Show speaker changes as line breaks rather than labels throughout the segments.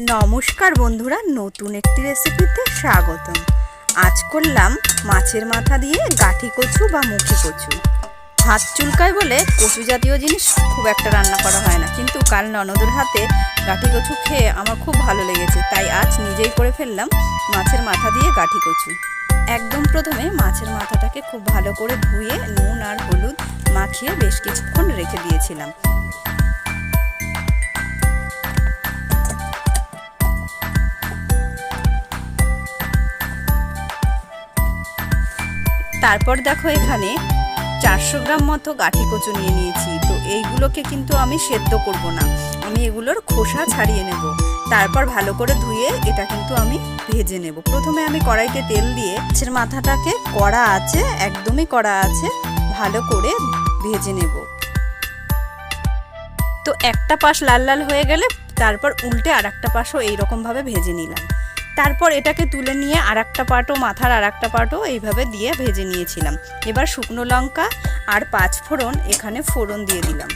নমস্কার বন্ধুরা, নতুন একটি রেসিপিতে স্বাগতম। আজ করলাম মাছের মাথা দিয়ে গাঠি কচু বা মুখি কচু। হাত চুলকায় বলে কচু জাতীয় জিনিস খুব একটা রান্না করা হয় না। কিন্তু কাল ননদের হাতে গাঠি কচু খেয়ে আমার খুব ভালো লেগেছে। তাই আজ নিজেই করে ফেললাম মাছের মাথা দিয়ে গাঠি কচু। একদম প্রথমে মাছের মাথাটাকে খুব ভালো করে ধুয়ে নুন আর হলুদ মাখিয়ে বেশ কিছুক্ষণ রেখে দিয়েছিলাম। তারপর দেখো এখানে চারশো গ্রাম মতো গাঠি কচু নিয়ে নিয়েছি। তো এইগুলোকে কিন্তু আমি সেদ্ধ করব না। আমি এগুলোর খোসা ছাড়িয়ে নেব। তারপর ভালো করে ধুয়ে এটা কিন্তু আমি ভেজে নেব। প্রথমে আমি কড়াইতে তেল দিয়ে মাছের মাথাটাকে কড়া আছে, একদমই কড়া আছে, ভালো করে ভেজে নেব। তো একটা পাশ লাল লাল হয়ে গেলে তারপর উল্টে আর একটা পাশও এইরকমভাবে ভেজে নিলাম। তারপর এটাকে তুলে নিয়ে আর একটা পাটও, মাথার আর একটা পাটও এইভাবে দিয়ে ভেজে নিয়েছিলাম। এবার শুকনো লঙ্কা আর পাঁচ ফোড়ন এখানে ফোড়ন দিয়ে দিলাম।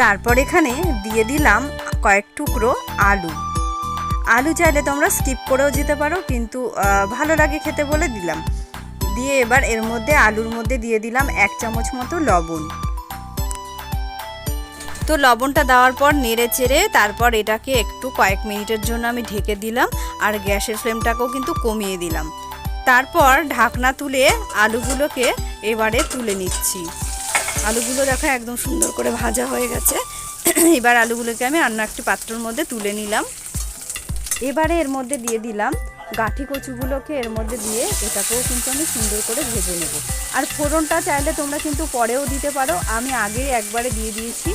তারপর এখানে দিয়ে দিলাম কয়েক টুকরো আলু। আলু চাইলে তোমরা স্কিপ করেও যেতে পারো, কিন্তু ভালো লাগে খেতে বলে দিলাম। দিয়ে এবার এর মধ্যে, আলুর মধ্যে দিয়ে দিলাম এক চামচ মতো লবণ। তো লবণটা দেওয়ার পর নেড়ে চেড়ে তারপর এটাকে একটু কয়েক মিনিটের জন্য আমি ঢেকে দিলাম আর গ্যাসের ফ্লেমটাকেও কিন্তু কমিয়ে দিলাম। তারপর ঢাকনা তুলে আলুগুলোকে এবারে তুলে নিচ্ছি। আলুগুলো দেখো একদম সুন্দর করে ভাজা হয়ে গেছে। এবার আলুগুলোকে আমি অন্য একটি পাত্রের মধ্যে তুলে নিলাম। এবারে এর মধ্যে দিয়ে দিলাম গাঠি কচুগুলোকে এর মধ্যে দিয়ে এটাকেও কিন্তু আমি সুন্দর করে ভেজে নেব। আর ফোড়নটা চাইলে তোমরা কিন্তু পরেও দিতে পারো। আমি আগেই একবারে দিয়ে দিয়েছি।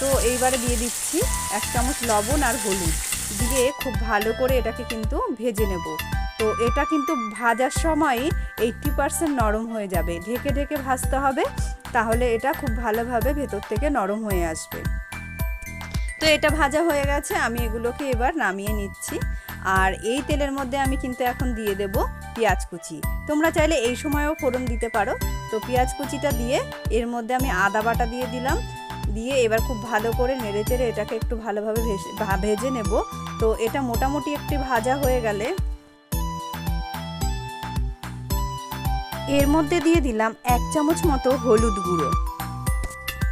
তো এইবারে দিয়ে দিচ্ছি এক চামচ লবণ আর হলুদ। দিয়ে খুব ভালো করে এটাকে কিন্তু ভেজে নেব। তো এটা কিন্তু ভাজার সময় এইটটি পারসেন্ট নরম হয়ে যাবে। ঢেকে ঢেকে ভাজতে হবে, তাহলে এটা খুব ভালোভাবে ভেতর থেকে নরম হয়ে আসবে। তো এটা ভাজা হয়ে গেছে। আমি এগুলোকে এবার নামিয়ে নিচ্ছি। আর এই তেলের মধ্যে আমি কিন্তু এখন দিয়ে দেব পেঁয়াজ কুচি। তোমরা চাইলে এই সময়ও ফোড়ন দিতে পারো। তো পেঁয়াজ কুচিটা দিয়ে এর মধ্যে আমি আদা বাটা দিয়ে দিলাম। দিয়ে এবার খুব ভালো করে নেড়ে চেড়ে এটাকে একটু ভালোভাবে ভেজে নেব। তো এটা মোটামুটি একটি ভাজা হয়ে গেলে এর মধ্যে দিয়ে দিলাম এক চামচ মতো হলুদ গুঁড়ো।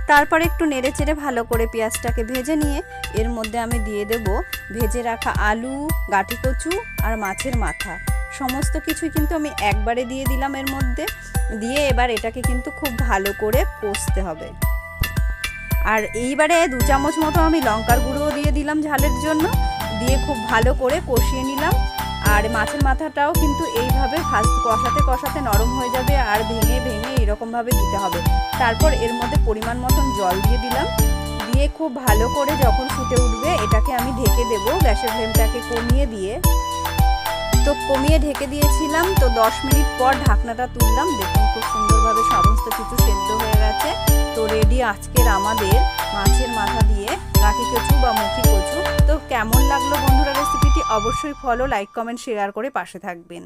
তারপর একটু নেড়ে চেড়ে ভালো করে পেঁয়াজটাকে ভেজে নিয়ে এর মধ্যে আমি দিয়ে দেব ভেজে রাখা আলু গাঠি কচু আর মাছের মাথা। সমস্ত কিছুই কিন্তু আমি একবারে দিয়ে দিলাম এর মধ্যে। দিয়ে এবার এটাকে কিন্তু খুব ভালো করে কষতে হবে। আর এইবারে দু চামচ মতো আমি লঙ্কার গুঁড়োও দিয়ে দিলাম ঝালের জন্য। দিয়ে খুব ভালো করে কষিয়ে নিলাম। আর মাছের মাথাটাও কিন্তু এইভাবে ভাজ কষাতে কষাতে নরম হয়ে যাবে আর ভেঙে ভেঙে এরকমভাবে দিতে হবে। তারপর এর মধ্যে পরিমাণ মতন জল দিয়ে দিলাম। দিয়ে খুব ভালো করে যখন ফুটে উঠবে, এটাকে আমি ঢেকে দেব গ্যাসের ফ্লেমটাকে কমিয়ে দিয়ে। তো কমিয়ে ঢেকে দিয়েছিলাম, তো দশ মিনিট পর ঢাকনাটা তুললাম। দেখুন খুব সুন্দরভাবে সমস্ত কিছু সেদ্ধ হয়ে গেছে। তো রেডি আজকের আমাদের মাছের মাথা দিয়ে গাঠি কচু বা মুখি কচু। তো কেমন লাগল বন্ধুরা? অবশ্যই ফলো লাইক কমেন্ট শেয়ার করে পাশে থাকবেন।